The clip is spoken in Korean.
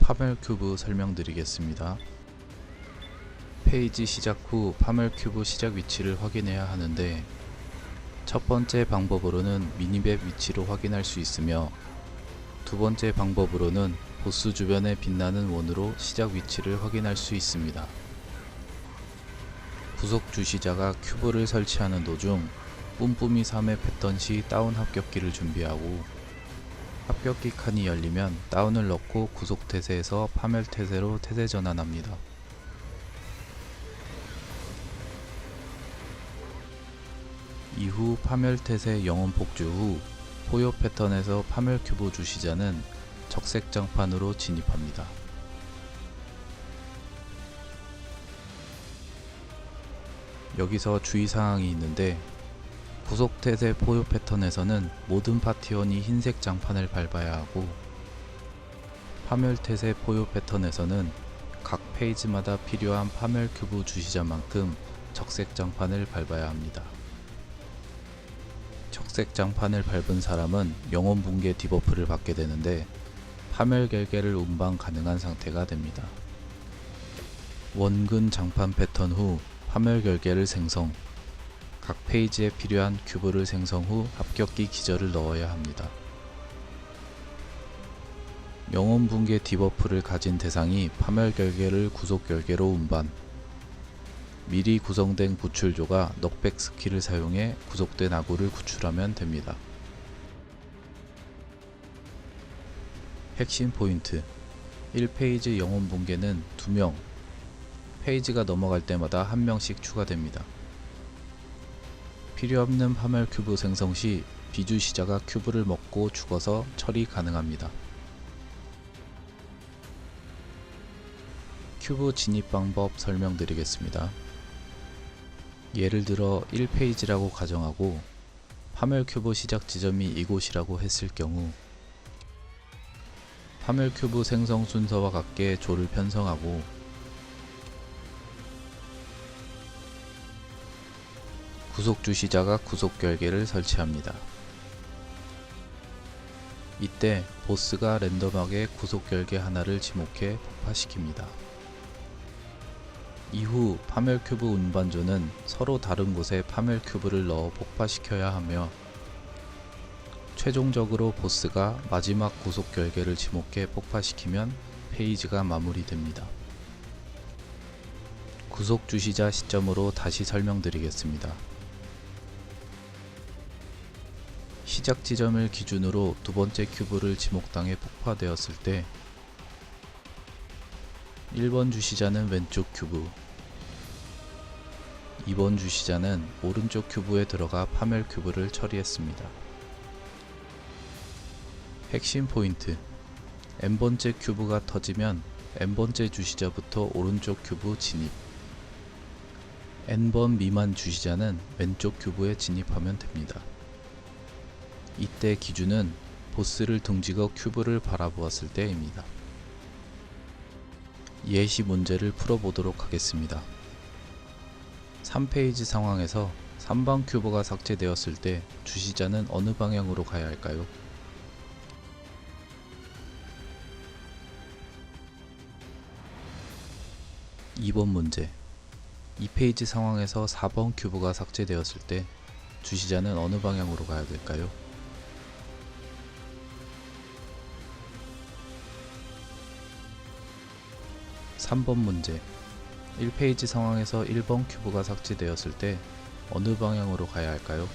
파멸 큐브 설명드리겠습니다. 페이지 시작 후 파멸 큐브 시작 위치를 확인해야 하는데 첫 번째 방법으로는 미니맵 위치로 확인할 수 있으며 두 번째 방법으로는 보스 주변에 빛나는 원으로 시작 위치를 확인할 수 있습니다. 구속 주시자가 큐브를 설치하는 도중 뿜뿜이 3회 패턴 시 다운 합격기를 준비하고 합격기 칸이 열리면 다운을 넣고 구속 태세에서 파멸 태세로 태세 전환합니다. 이후 파멸 태세 영혼 폭주 후 포효 패턴에서 파멸 큐브 주시자는 적색 장판으로 진입합니다. 여기서 주의사항이 있는데 구속 태세 포효 패턴에서는 모든 파티원이 흰색 장판을 밟아야 하고 파멸 태세 포효 패턴에서는 각 페이지마다 필요한 파멸 큐브 주시자만큼 적색 장판을 밟아야 합니다. 적색 장판을 밟은 사람은 영혼 붕괴 디버프를 받게 되는데 파멸 결계를 운반 가능한 상태가 됩니다. 원근 장판 패턴 후 파멸 결계를 생성 각 페이지에 필요한 큐브를 생성 후 합격기 기절을 넣어야 합니다. 영혼 붕괴 디버프를 가진 대상이 파멸 결계를 구속 결계로 운반 미리 구성된 구출조가 넉백 스킬을 사용해 구속된 아구를 구출하면 됩니다. 핵심 포인트 1페이지 영혼 붕괴는 2명 페이지가 넘어갈 때마다 1명씩 추가됩니다. 필요 없는 파멸 큐브 생성 시 비주시자가 큐브를 먹고 죽어서 처리 가능합니다. 큐브 진입 방법 설명드리겠습니다. 예를 들어 1페이지라고 가정하고 파멸 큐브 시작 지점이 이곳이라고 했을 경우 파멸 큐브 생성 순서와 같게 조를 편성하고 구속 주시자가 구속 결계를 설치합니다. 이때 보스가 랜덤하게 구속 결계 하나를 지목해 폭파시킵니다. 이후 파멸 큐브 운반조는 서로 다른 곳에 파멸 큐브를 넣어 폭파시켜야 하며 최종적으로 보스가 마지막 구속 결계를 지목해 폭파시키면 페이지가 마무리됩니다. 구속 주시자 시점으로 다시 설명드리겠습니다. 시작 지점을 기준으로 두 번째 큐브를 지목당해 폭파되었을 때 1번 주시자는 왼쪽 큐브 2번 주시자는 오른쪽 큐브에 들어가 파멸 큐브를 처리했습니다. 핵심 포인트 n번째 큐브가 터지면 n번째 주시자부터 오른쪽 큐브 진입 n번 미만 주시자는 왼쪽 큐브에 진입하면 됩니다. 이때 기준은 보스를 등지고 큐브를 바라보았을 때입니다. 예시 문제를 풀어보도록 하겠습니다. 3페이지 상황에서 3번 큐브가 삭제되었을 때 주시자는 어느 방향으로 가야 할까요? (2번) 문제 2페이지 상황에서 4번 큐브가 삭제되었을 때 주시자는 어느 방향으로 가야 될까요? 3번 문제 1페이지 상황에서 1번 큐브가 삭제되었을 때 어느 방향으로 가야 할까요?